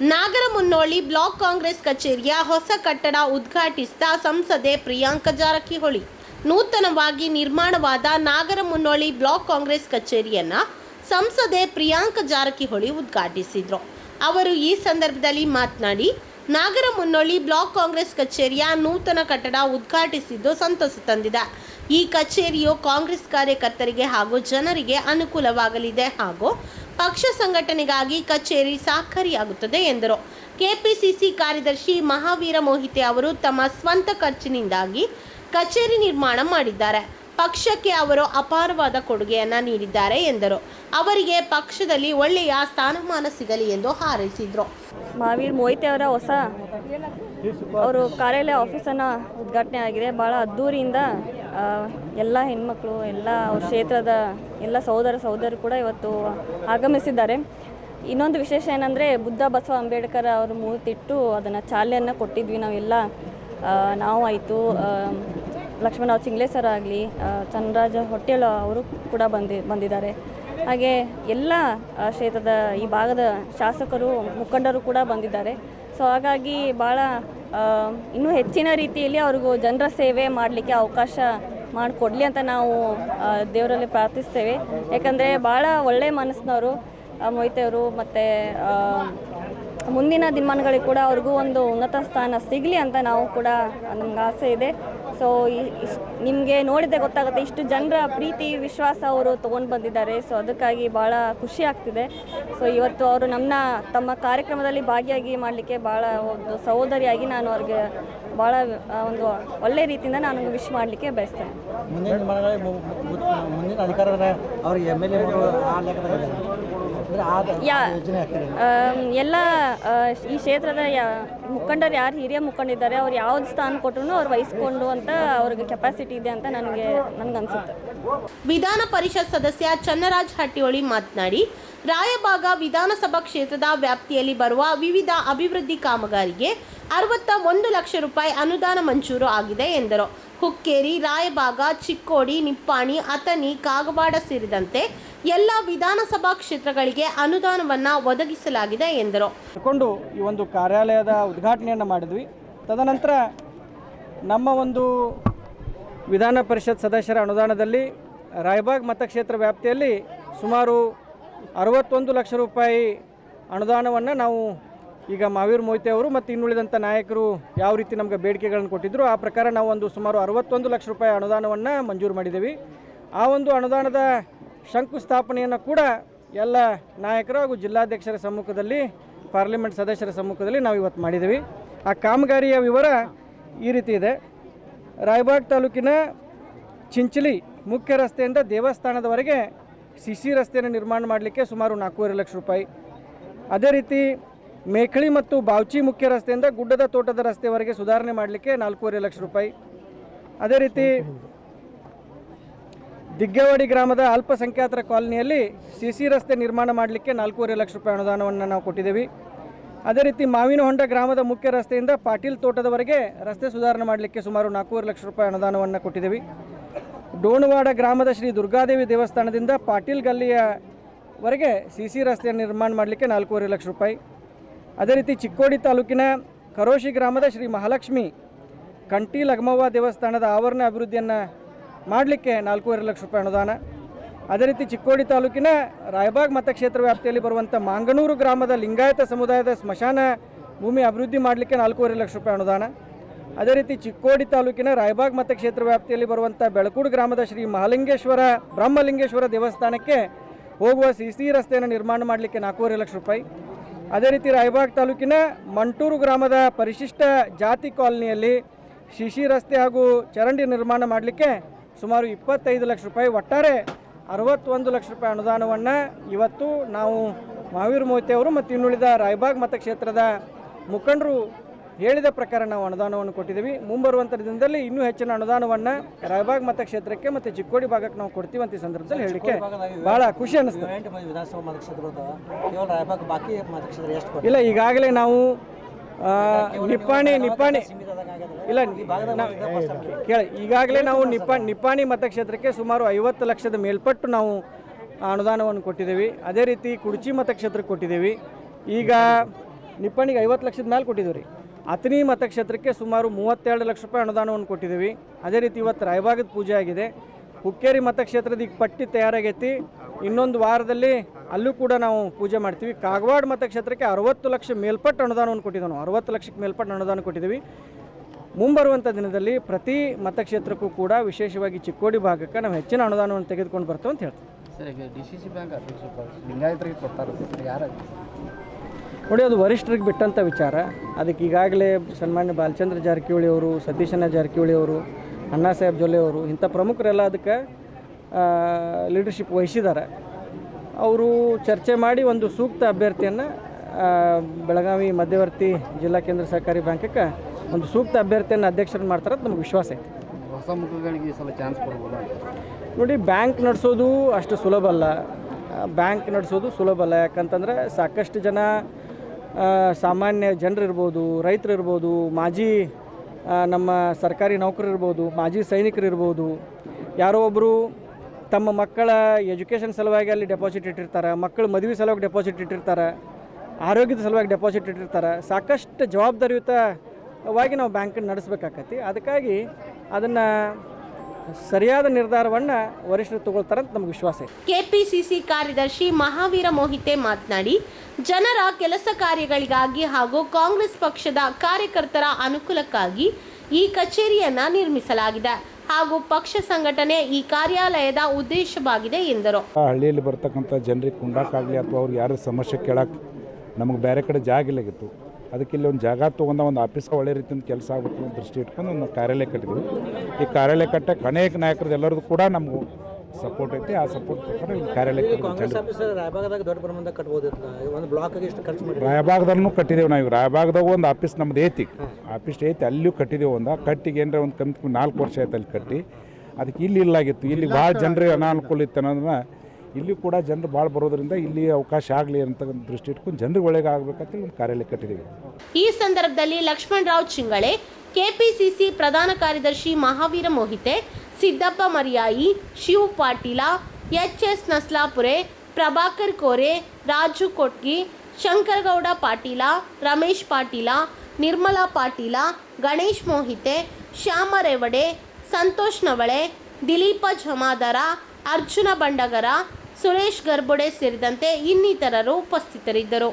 Nagaramunnoli block Congress ಕಚೇರಿಯ ಹೊಸ ಕಟ್ಟಡ ಉದ್ಘಾಟಿಸಿದ ಸಂಸದೆ ಪ್ರಿಯಾಂಕ ಜಾರಕಿಹೊಳಿ. ನೂತನವಾಗಿ ನಿರ್ಮಾಣವಾದ ನಾಗರಮುನ್ನೋಳಿ ಬ್ಲಾಕ್ ಕಾಂಗ್ರೆಸ್ ಕಚೇರಿಯನ್ನ ಸಂಸದೆ ಪ್ರಿಯಾಂಕ ಜಾರಕಿಹೊಳಿ ಉದ್ಘಾಟಿಸಿದ್ರು. ಅವರು ಈ ಸಂದರ್ಭದಲ್ಲಿ ಮಾತನಾಡಿ, ನಾಗರಮುನ್ನೋಳಿ ಬ್ಲಾಕ್ ಕಾಂಗ್ರೆಸ್ ಕಚೇರಿಯ ನೂತನ ಕಟ್ಟಡ ಉದ್ಘಾಟಿಸಿದ್ದು ಸಂತಸ ತಂದಿದೆ. ಈ ಕಚೇರಿಯು ಕಾಂಗ್ರೆಸ್ ಕಾರ್ಯಕರ್ತರಿಗೆ ಹಾಗೂ ಜನರಿಗೆ ಅನುಕೂಲವಾಗಲಿದೆ ಹಾಗೂ ಪಕ್ಷ ಸಂಘಟನೆಗಾಗಿ ಕಚೇರಿ ಸಹಕಾರಿಯಾಗುತ್ತದೆ ಎಂದರು. ಕೆಪಿಸಿಸಿ ಕಾರ್ಯದರ್ಶಿ ಮಹಾವೀರ ಮೋಹಿತೆ ಅವರು ತಮ್ಮ ಸ್ವಂತ ಖರ್ಚಿನಿಂದಾಗಿ ಕಚೇರಿ ನಿರ್ಮಾಣ ಮಾಡಿದ್ದಾರೆ. ಪಕ್ಷಕ್ಕೆ ಅವರು ಅಪಾರವಾದ ಕೊಡುಗೆಯನ್ನು ನೀಡಿದ್ದಾರೆ ಎಂದರು. ಅವರಿಗೆ ಪಕ್ಷದಲ್ಲಿ ಒಳ್ಳೆಯ ಸ್ಥಾನಮಾನ ಸಿಗಲಿ ಎಂದು ಹಾರೈಸಿದರು. ಮಹಾವೀರ್ ಮೋಹಿತೆ ಅವರ ಹೊಸ ಅವರು ಕಾರ್ಯಾಲಯ ಆಫೀಸನ್ನು ಉದ್ಘಾಟನೆ ಆಗಿದೆ. ಭಾಳ ಅದ್ಧೂರಿಯಿಂದ ಆ, ಎಲ್ಲ ಹೆಣ್ಮಕ್ಳು ಎಲ್ಲ ಕ್ಷೇತ್ರದ ಎಲ್ಲ ಸಹೋದರ ಸಹೋದರರು ಕೂಡ ಇವತ್ತು ಆಗಮಿಸಿದ್ದಾರೆ. ಇನ್ನೊಂದು ವಿಶೇಷ ಏನಂದರೆ ಬುದ್ಧ ಬಸವ ಅಂಬೇಡ್ಕರ್ ಅವರು ಮೂರ್ತಿಟ್ಟು ಅದನ್ನು ಚಾಲನೆಯನ್ನು ಕೊಟ್ಟಿದ್ವಿ ನಾವೆಲ್ಲ. ಆ, ನಾವು ಆಯಿತು ಲಕ್ಷ್ಮಣರಾವ್ ಚಿಂಗ್ಲೆ ಸರ್ ಆಗಲಿ ಚಂದ್ರರಾಜ ಹೊಟ್ಟೆಳ ಅವರು ಕೂಡ ಬಂದಿ ಬಂದಿದ್ದಾರೆ. ಹಾಗೆ ಎಲ್ಲ ಕ್ಷೇತ್ರದ ಈ ಭಾಗದ ಶಾಸಕರು ಮುಖಂಡರು ಕೂಡ ಬಂದಿದ್ದಾರೆ. ಸೊ ಹಾಗಾಗಿ ಭಾಳ ಇನ್ನೂ ಹೆಚ್ಚಿನ ರೀತಿಯಲ್ಲಿ ಅವ್ರಿಗೂ ಜನರ ಸೇವೆ ಮಾಡಲಿಕ್ಕೆ ಅವಕಾಶ ಮಾಡಿಕೊಡ್ಲಿ ಅಂತ ನಾವು ದೇವರಲ್ಲಿ ಪ್ರಾರ್ಥಿಸ್ತೇವೆ. ಯಾಕಂದರೆ ಭಾಳ ಒಳ್ಳೆ ಮನಸ್ಸಿನವರು ಮೊಯ್ತೆಯವರು ಮತ್ತು ಮುಂದಿನ ದಿನಮಾನಗಳಿಗೆ ಕೂಡ ಅವ್ರಿಗೂ ಒಂದು ಉನ್ನತ ಸ್ಥಾನ ಸಿಗಲಿ ಅಂತ ನಾವು ಕೂಡ ನಮ್ಗೆ ಆಸೆ ಇದೆ. ಸೊ ನಿಮಗೆ ನೋಡಿದ್ರೆ ಗೊತ್ತಾಗುತ್ತೆ ಇಷ್ಟು ಜನರ ಪ್ರೀತಿ, ವಿಶ್ವಾಸ ಅವರು ತೊಗೊಂಡು ಬಂದಿದ್ದಾರೆ. ಸೊ ಅದಕ್ಕಾಗಿ ಭಾಳ ಖುಷಿ ಆಗ್ತಿದೆ. ಸೊ ಇವತ್ತು ಅವರು ನಮ್ಮನ್ನ ತಮ್ಮ ಕಾರ್ಯಕ್ರಮದಲ್ಲಿ ಭಾಗಿಯಾಗಿ ಮಾಡಲಿಕ್ಕೆ ಭಾಳ ಒಂದು ಸಹೋದರಿಯಾಗಿ ನಾನು ಅವ್ರಿಗೆ ಭಾಳ ಒಂದು ಒಳ್ಳೆ ರೀತಿಯಿಂದ ನಾನು ವಿಶ್ ಮಾಡಲಿಕ್ಕೆ ಬಯಸ್ತೇನೆ. ಮುಂದಿನ ಮುಂದಿನ ಅಧಿಕಾರದ ಯಾ ಎಲ್ಲ ಈ ಕ್ಷೇತ್ರದ ಯಾ ಮುಖಂಡರು ಯಾರು ಹಿರಿಯ ಮುಖಂಡಿದ್ದಾರೆ ಅವ್ರು ಯಾವ್ದು ಸ್ಥಾನ ಕೊಟ್ಟರು ಅವ್ರು ವಹಿಸ್ಕೊಂಡು ಅಂತ ಅವ್ರಿಗೆ ಕೆಪಾಸಿಟಿ ಇದೆ ಅಂತ ನನಗೆ ನನಗನ್ಸುತ್ತೆ. ವಿಧಾನ ಪರಿಷತ್ ಸದಸ್ಯ ಚನ್ನರಾಜ್ ಹಟ್ಟಿಹೊಳಿ ಮಾತನಾಡಿ, ರಾಯಬಾಗ ವಿಧಾನಸಭಾ ಕ್ಷೇತ್ರದ ವ್ಯಾಪ್ತಿಯಲ್ಲಿ ಬರುವ ವಿವಿಧ ಅಭಿವೃದ್ಧಿ ಕಾಮಗಾರಿಗೆ ಅರವತ್ತ ಒಂದು ಲಕ್ಷ ರೂಪಾಯಿ ಅನುದಾನ ಮಂಜೂರು ಆಗಿದೆ ಎಂದರು. ಹುಕ್ಕೇರಿ, ರಾಯಬಾಗ, ಚಿಕ್ಕೋಡಿ, ನಿಪ್ಪಾಣಿ, ಅಥಣಿ, ಕಾಗವಾಡ ಸೇರಿದಂತೆ ಎಲ್ಲ ವಿಧಾನಸಭಾ ಕ್ಷೇತ್ರಗಳಿಗೆ ಅನುದಾನವನ್ನು ಒದಗಿಸಲಾಗಿದೆ ಎಂದರು. ತಕೊಂಡು ಈ ಒಂದು ಕಾರ್ಯಾಲಯದ ಉದ್ಘಾಟನೆಯನ್ನು ಮಾಡಿದ್ವಿ. ತದನಂತರ ನಮ್ಮ ಒಂದು ವಿಧಾನ ಪರಿಷತ್ ಸದಸ್ಯರ ಅನುದಾನದಲ್ಲಿ ರಾಯಬಾಗ್ ಮತಕ್ಷೇತ್ರ ವ್ಯಾಪ್ತಿಯಲ್ಲಿ ಸುಮಾರು ಅರವತ್ತೊಂದು ಲಕ್ಷ ರೂಪಾಯಿ ಅನುದಾನವನ್ನು ನಾವು ಈಗ ಮಾವೀರ್ ಮೊಯ್ತೆ ಅವರು ಮತ್ತು ಇನ್ನುಳಿದಂಥ ನಾಯಕರು ಯಾವ ರೀತಿ ನಮಗೆ ಬೇಡಿಕೆಗಳನ್ನು ಕೊಟ್ಟಿದ್ದರು ಆ ಪ್ರಕಾರ ನಾವು ಒಂದು ಸುಮಾರು ಅರವತ್ತೊಂದು ಲಕ್ಷ ರೂಪಾಯಿ ಅನುದಾನವನ್ನು ಮಂಜೂರು ಮಾಡಿದ್ದೀವಿ. ಆ ಒಂದು ಅನುದಾನದ ಶಂಕುಸ್ಥಾಪನೆಯನ್ನು ಕೂಡ ಎಲ್ಲ ನಾಯಕರು ಹಾಗೂ ಜಿಲ್ಲಾಧ್ಯಕ್ಷರ ಸಮ್ಮುಖದಲ್ಲಿ, ಪಾರ್ಲಿಮೆಂಟ್ ಸದಸ್ಯರ ಸಮ್ಮುಖದಲ್ಲಿ ನಾವು ಇವತ್ತು ಮಾಡಿದ್ದೀವಿ. ಆ ಕಾಮಗಾರಿಯ ವಿವರ ಈ ರೀತಿ ಇದೆ. ರಾಯಬಾಗ್ ತಾಲೂಕಿನ ಚಿಂಚಲಿ ಮುಖ್ಯ ರಸ್ತೆಯಿಂದ ದೇವಸ್ಥಾನದವರೆಗೆ ಸಿ ಸಿ ರಸ್ತೆಯನ್ನು ನಿರ್ಮಾಣ ಮಾಡಲಿಕ್ಕೆ ಸುಮಾರು ನಾಲ್ಕೂವರೆ ಲಕ್ಷ ರೂಪಾಯಿ. ಅದೇ ರೀತಿ ಮೇಖಳಿ ಮತ್ತು ಬಾವ್ಚಿ ಮುಖ್ಯ ರಸ್ತೆಯಿಂದ ಗುಡ್ಡದ ತೋಟದ ರಸ್ತೆವರೆಗೆ ಸುಧಾರಣೆ ಮಾಡಲಿಕ್ಕೆ ನಾಲ್ಕೂವರೆ ಲಕ್ಷ ರೂಪಾಯಿ. ಅದೇ ರೀತಿ ದಿಗ್ಗವಾಡಿ ಗ್ರಾಮದ ಅಲ್ಪಸಂಖ್ಯಾತರ ಕಾಲೋನಿಯಲ್ಲಿ ಸಿ ಸಿ ರಸ್ತೆ ನಿರ್ಮಾಣ ಮಾಡಲಿಕ್ಕೆ ನಾಲ್ಕೂವರೆ ಲಕ್ಷ ರೂಪಾಯಿ ಅನುದಾನವನ್ನು ನಾವು ಕೊಟ್ಟಿದ್ದೇವೆ. ಅದೇ ರೀತಿ ಮಾವಿನಹೊಂಡ ಗ್ರಾಮದ ಮುಖ್ಯ ರಸ್ತೆಯಿಂದ ಪಾಟೀಲ್ ತೋಟದವರೆಗೆ ರಸ್ತೆ ಸುಧಾರಣೆ ಮಾಡಲಿಕ್ಕೆ ಸುಮಾರು ನಾಲ್ಕೂವರೆ ಲಕ್ಷ ರೂಪಾಯಿ ಅನುದಾನವನ್ನು ಕೊಟ್ಟಿದ್ದೀವಿ. ಡೋಣವಾಡ ಗ್ರಾಮದ ಶ್ರೀ ದುರ್ಗಾದೇವಿ ದೇವಸ್ಥಾನದಿಂದ ಪಾಟೀಲ್ ಗಲ್ಲಿಯವರೆಗೆ ಸಿ ಸಿ ರಸ್ತೆಯನ್ನು ನಿರ್ಮಾಣ ಮಾಡಲಿಕ್ಕೆ ನಾಲ್ಕೂವರೆ ಲಕ್ಷ ರೂಪಾಯಿ. ಅದೇ ರೀತಿ ಚಿಕ್ಕೋಡಿ ತಾಲೂಕಿನ ಕರೋಶಿ ಗ್ರಾಮದ ಶ್ರೀ ಮಹಾಲಕ್ಷ್ಮಿ ಕಂಟಿ ಲಗ್ಮವ್ವ ದೇವಸ್ಥಾನದ ಆವರಣ ಅಭಿವೃದ್ಧಿಯನ್ನು ಮಾಡಲಿಕ್ಕೆ ನಾಲ್ಕೂವರೆ ಲಕ್ಷ ರೂಪಾಯಿ ಅನುದಾನ. ಅದೇ ರೀತಿ ಚಿಕ್ಕೋಡಿ ತಾಲೂಕಿನ ರಾಯಬಾಗ್ ಮತಕ್ಷೇತ್ರ ವ್ಯಾಪ್ತಿಯಲ್ಲಿ ಬರುವಂಥ ಮಾಂಗನೂರು ಗ್ರಾಮದ ಲಿಂಗಾಯತ ಸಮುದಾಯದ ಸ್ಮಶಾನ ಭೂಮಿ ಅಭಿವೃದ್ಧಿ ಮಾಡಲಿಕ್ಕೆ ನಾಲ್ಕೂವರೆ ಲಕ್ಷ ರೂಪಾಯಿ ಅನುದಾನ. ಅದೇ ರೀತಿ ಚಿಕ್ಕೋಡಿ ತಾಲೂಕಿನ ರಾಯಬಾಗ್ ಮತಕ್ಷೇತ್ರ ವ್ಯಾಪ್ತಿಯಲ್ಲಿ ಬರುವಂಥ ಬೆಳಕೂಡು ಗ್ರಾಮದ ಶ್ರೀ ಮಹಾಲಿಂಗೇಶ್ವರ, ಬ್ರಹ್ಮಲಿಂಗೇಶ್ವರ ದೇವಸ್ಥಾನಕ್ಕೆ ಹೋಗುವ ಸಿ ಸಿ ರಸ್ತೆಯನ್ನು ನಿರ್ಮಾಣ ಮಾಡಲಿಕ್ಕೆ ನಾಲ್ಕೂವರೆ ಲಕ್ಷ ರೂಪಾಯಿ. ಅದೇ ರೀತಿ ರಾಯಬಾಗ್ ತಾಲೂಕಿನ ಮಂಟೂರು ಗ್ರಾಮದ ಪರಿಶಿಷ್ಟ ಜಾತಿ ಕಾಲನಿಯಲ್ಲಿ ಶಿಶಿ ರಸ್ತೆ ಹಾಗೂ ಚರಂಡಿ ನಿರ್ಮಾಣ ಮಾಡಲಿಕ್ಕೆ ಸುಮಾರು ಇಪ್ಪತ್ತೈದು ಲಕ್ಷ ರೂಪಾಯಿ ಒಟ್ಟಾರೆ ಅರವತ್ತೊಂದು ಲಕ್ಷ ರೂಪಾಯಿ ಅನುದಾನವನ್ನು ಇವತ್ತು ನಾವು ಮಹಾವೀರ್ ಮೋಹಿತೆ ಅವರು ಮತ್ತು ಇನ್ನುಳಿದ ರಾಯಬಾಗ್ ಮತಕ್ಷೇತ್ರದ ಮುಖಂಡರು ಹೇಳಿದ ಪ್ರಕಾರ ನಾವು ಅನುದಾನವನ್ನು ಕೊಟ್ಟಿದ್ದೀವಿ. ಮುಂಬರುವಂಥ ದಿನದಲ್ಲಿ ಇನ್ನೂ ಹೆಚ್ಚಿನ ಅನುದಾನವನ್ನು ರಾಯಬಾಗ್ ಮತಕ್ಷೇತ್ರಕ್ಕೆ ಮತ್ತು ಚಿಕ್ಕೋಡಿ ಭಾಗಕ್ಕೆ ನಾವು ಕೊಡ್ತೀವಿ ಅಂತ ಈ ಸಂದರ್ಭದಲ್ಲಿ ಹೇಳಿಕೆ ಭಾಳ ಖುಷಿ ಅನ್ನಿಸ್ತದೆ ಇಲ್ಲ ಈಗಾಗಲೇ ನಾವು ನಿಪ್ಪಾಣಿ ನಿಪ್ಪಾಣಿ ಇಲ್ಲ ಕೇಳಿ, ಈಗಾಗಲೇ ನಾವು ನಿಪಾ ನಿಪ್ಪಾಣಿ ಮತಕ್ಷೇತ್ರಕ್ಕೆ ಸುಮಾರು ಐವತ್ತು ಲಕ್ಷದ ಮೇಲ್ಪಟ್ಟು ನಾವು ಅನುದಾನವನ್ನು ಕೊಟ್ಟಿದ್ದೀವಿ. ಅದೇ ರೀತಿ ಕುಡ್ಚಿ ಮತಕ್ಷೇತ್ರಕ್ಕೆ ಕೊಟ್ಟಿದ್ದೀವಿ. ಈಗ ನಿಪ್ಪಾಣಿಗೆ ಐವತ್ತು ಲಕ್ಷದ ಮೇಲೆ ಕೊಟ್ಟಿದ್ದೀವಿ ರೀ. ಅತನಿ ಮತಕ್ಷೇತ್ರಕ್ಕೆ ಸುಮಾರು ಮೂವತ್ತೆರಡು ಲಕ್ಷ ರೂಪಾಯಿ ಅನುದಾನವನ್ನು ಕೊಟ್ಟಿದ್ದೀವಿ. ಅದೇ ರೀತಿ ಇವತ್ತು ರಾಯಭಾಗದ ಪೂಜೆ ಆಗಿದೆ. ಹುಕ್ಕೇರಿ ಮತಕ್ಷೇತ್ರದ ಈಗ ಪಟ್ಟಿ ತಯಾರಾಗೈತಿ. ಇನ್ನೊಂದು ವಾರದಲ್ಲಿ ಅಲ್ಲೂ ಕೂಡ ನಾವು ಪೂಜೆ ಮಾಡ್ತೀವಿ. ಕಾಗವಾಡ ಮತಕ್ಷೇತ್ರಕ್ಕೆ ಅರವತ್ತು ಲಕ್ಷ ಮೇಲ್ಪಟ್ಟು ಅನುದಾನವನ್ನು ಕೊಟ್ಟಿದ್ದೆವು ನಾವು ಅರವತ್ತು ಲಕ್ಷಕ್ಕೆ ಮೇಲ್ಪಟ್ಟು ಅನುದಾನ ಕೊಟ್ಟಿದ್ದೀವಿ. ಮುಂಬರುವಂಥ ದಿನದಲ್ಲಿ ಪ್ರತಿ ಮತಕ್ಷೇತ್ರಕ್ಕೂ ಕೂಡ ವಿಶೇಷವಾಗಿ ಚಿಕ್ಕೋಡಿ ಭಾಗಕ್ಕೆ ನಾವು ಹೆಚ್ಚಿನ ಅನುದಾನವನ್ನು ತೆಗೆದುಕೊಂಡು ಬರ್ತೇವೆ ಅಂತ ಹೇಳ್ತೀವಿ. ಸರ್ ಈಗ ಡಿ ಸಿ ಸಿ ಬ್ಯಾಂಕ್ ಅಧ್ಯಕ್ಷ ಲಿಂಗಾಯತರಿಗೆ ಕೊಡ್ತಾರೆ ಸರ್ ಯಾರು? ನೋಡಿ ಅದು ವರಿಷ್ಠರಿಗೆ ಬಿಟ್ಟಂಥ ವಿಚಾರ. ಅದಕ್ಕೆ ಈಗಾಗಲೇ ಸನ್ಮಾನ್ಯ ಬಾಲಚಂದ್ರ ಜಾರಕಿಹೊಳಿ ಅವರು ಸತೀಶನ ಜಾರಕಿಹೊಳಿ ಅವರು ಅಣ್ಣಾ ಸಾಹೇಬ್ ಜೊಲ್ಲೆ ಅವರು ಇಂಥ ಪ್ರಮುಖರೆಲ್ಲ ಅದಕ್ಕೆ ಲೀಡರ್ಶಿಪ್ ವಹಿಸಿದ್ದಾರೆ. ಅವರು ಚರ್ಚೆ ಮಾಡಿ ಒಂದು ಸೂಕ್ತ ಅಭ್ಯರ್ಥಿಯನ್ನು ಬೆಳಗಾವಿ ಮಧ್ಯವರ್ತಿ ಜಿಲ್ಲಾ ಕೇಂದ್ರ ಸಹಕಾರಿ ಬ್ಯಾಂಕಕ್ಕೆ ಒಂದು ಸೂಕ್ತ ಅಭ್ಯರ್ಥಿಯನ್ನು ಅಧ್ಯಕ್ಷರನ್ನು ಮಾಡ್ತಾರೆ ಅಂತ ನಮಗೆ ವಿಶ್ವಾಸ ಐತೆ. ಹೊಸ ಮುಖಗಳಿಗೆ ಈ ಸಲ ಚಾನ್ಸ್ ಕೊಡ್ಬೋದು ನೋಡಿ ಬ್ಯಾಂಕ್ ನಡೆಸೋದು ಅಷ್ಟು ಸುಲಭ ಅಲ್ಲ. ಬ್ಯಾಂಕ್ ನಡೆಸೋದು ಸುಲಭ ಅಲ್ಲ. ಯಾಕಂತಂದ್ರೆ ಸಾಕಷ್ಟು ಜನ ಸಾಮಾನ್ಯ ಜನರಿರ್ಬೋದು ರೈತರಿರ್ಬೋದು ಮಾಜಿ ನಮ್ಮ ಸರ್ಕಾರಿ ನೌಕರರಿರ್ಬೋದು ಮಾಜಿ ಸೈನಿಕರಿರ್ಬೋದು ಯಾರೋ ಒಬ್ಬರು ತಮ್ಮ ಮಕ್ಕಳ ಎಜುಕೇಷನ್ ಸಲುವಾಗಿ ಅಲ್ಲಿ ಡೆಪಾಸಿಟ್ ಇಟ್ಟಿರ್ತಾರೆ ಮಕ್ಕಳು ಮದುವೆ ಸಲುವಾಗಿ ಡೆಪಾಸಿಟ್ ಇಟ್ಟಿರ್ತಾರೆ ಆರೋಗ್ಯದ ಸಲುವಾಗಿ ಡೆಪಾಸಿಟ್ ಇಟ್ಟಿರ್ತಾರೆ ಸಾಕಷ್ಟು ಜವಾಬ್ದಾರಿಯುತವಾಗಿ ನಾವು ಬ್ಯಾಂಕನ್ನು ನಡೆಸಬೇಕಾಕತಿ. ಅದಕ್ಕಾಗಿ ಅದನ್ನು ಸರಿಯಾದ ನಿರ್ಧಾರವನ್ನು ವರಿಷ್ಠರು ತಗೊಳ್ತಾರಂತ ಅಂತ ನಮ್ಗೆ ವಿಶ್ವಾಸ ಇದೆ ಕೆಪಿಸಿಸಿ ಕಾರ್ಯದರ್ಶಿ ಮಹಾವೀರ ಮೋಹಿತೆ ಮಾತನಾಡಿ ಜನರ ಕೆಲಸ ಕಾರ್ಯಗಳಿಗಾಗಿ ಹಾಗೂ ಕಾಂಗ್ರೆಸ್ ಪಕ್ಷದ ಕಾರ್ಯಕರ್ತರ ಅನುಕೂಲಕ್ಕಾಗಿ ಈ ಕಚೇರಿಯನ್ನು ನಿರ್ಮಿಸಲಾಗಿದೆ ಹಾಗೂ ಪಕ್ಷ ಸಂಘಟನೆ ಈ ಕಾರ್ಯಾಲಯದ ಉದ್ದೇಶವಾಗಿದೆ ಎಂದರು. ಹಳ್ಳಿಯಲ್ಲಿ ಬರ್ತಕ್ಕಂಥ ಜನರಿಗೆ ಕುಂಡಕ್ಕಾಗಲಿ ಅಥವಾ ಅವ್ರಿಗೆ ಯಾರು ಸಮಸ್ಯೆ ಕೇಳಕ್ಕೆ ನಮಗೆ ಬೇರೆ ಕಡೆ ಜಾಗ ಇಲ್ಲಾಗಿತ್ತು ಅದಕ್ಕೆ ಇಲ್ಲಿ ಒಂದು ಜಾಗ ತೊಗೊಂಡ ಒಂದು ಆಫೀಸ್ ಒಳ್ಳೆ ರೀತಿಯಿಂದ ಕೆಲಸ ಆಗುತ್ತೆ ಅಂತ ದೃಷ್ಟಿ ಇಟ್ಕೊಂಡು ಒಂದು ಕಾರ್ಯಾಲಯ ಕಟ್ಟಿದ್ವಿ. ಈ ಕಾರ್ಯಾಲಯ ಕಟ್ಟಕ್ಕೆ ಅನೇಕ ನಾಯಕರದ್ದು ಎಲ್ಲರದ್ದು ಕೂಡ ನಮಗೂ ಸಪೋರ್ಟ್ ಐತಿ. ಆ ಸಪೋರ್ಟ್ ಪ್ರಕಾರ ಈ ಕಾರ್ಯಾಲಯ ರಾಯಭಾಗದಲ್ಲೂ ರಾಯಬಾಗದಲ್ಲೂ ಕಟ್ಟಿದ್ದೇವೆ ನಾವು. ರಾಯಭಾಗದಾಗ ಒಂದು ಆಫೀಸ್ ನಮ್ದು ಐತಿ. ಆಫೀಸ್ ಐತಿ ಅಲ್ಲಿಯೂ ಕಟ್ಟಿದ್ದೇವೆ ಒಂದು. ಕಟ್ಟಿಗೆ ಏನರ ಒಂದು ಕಮ್ಮಿ ಕಮ್ಮಿ ನಾಲ್ಕು ವರ್ಷ ಆಯ್ತು ಅಲ್ಲಿ ಕಟ್ಟಿ. ಅದಕ್ಕೆ ಇಲ್ಲಿ ಇಲ್ಲಾಗಿತ್ತು. ಇಲ್ಲಿ ಭಾಳ ಜನರಿಗೆ ಅನಾನುಕೂಲ ಇತ್ತು ಅನ್ನೋದನ್ನ ಇಲ್ಲಿ ಕೂಡ ಜನರು ಭಾಳ ಬರೋದ್ರಿಂದ ಇಲ್ಲಿ ಅವಕಾಶ ಆಗಲಿ ಅಂತ ದೃಷ್ಟಿ ಇಟ್ಕೊಂಡು ಜನರಿಗೆ ಒಳ್ಳೆಗೆ ಆಗಬೇಕಂತ ಒಂದು ಕಾರ್ಯಾಲಯ ಕಟ್ಟಿದ್ದೀವಿ. ಈ ಸಂದರ್ಭದಲ್ಲಿ ಲಕ್ಷ್ಮಣರಾವ್ ಚಿಂಗಳೆ, ಕೆಪಿಸಿಸಿ ಪ್ರಧಾನ ಕಾರ್ಯದರ್ಶಿ ಮಹಾವೀರ ಮೋಹಿತೆ, ಸಿದ್ದಪ್ಪ ಮರಿಯಾಯಿ, ಶಿವ ಪಾಟೀಲ ಎಚ್ ಎಸ್ ನಸ್ಲಾಪುರೆ, ಪ್ರಭಾಕರ್ ಕೋರೆ, ರಾಜು ಕೊಟ್ಗಿ, ಶಂಕರಗೌಡ ಪಾಟೀಲ, ರಮೇಶ್ ಪಾಟೀಲ, ನಿರ್ಮಲಾ ಪಾಟೀಲ, ಗಣೇಶ್ ಮೋಹಿತೆ, ಶ್ಯಾಮ ರೇವಡೆ, ಸಂತೋಷ್ ನವಳೆ, ದಿಲೀಪ ಜಮಾದರ, ಅರ್ಜುನ ಬಂಡಗರ ಸುರೇಶ್ ಗರ್ಬೊಡೆ ಸೇರಿದಂತೆ ಇನ್ನಿತರರು ಉಪಸ್ಥಿತರಿದ್ದರು.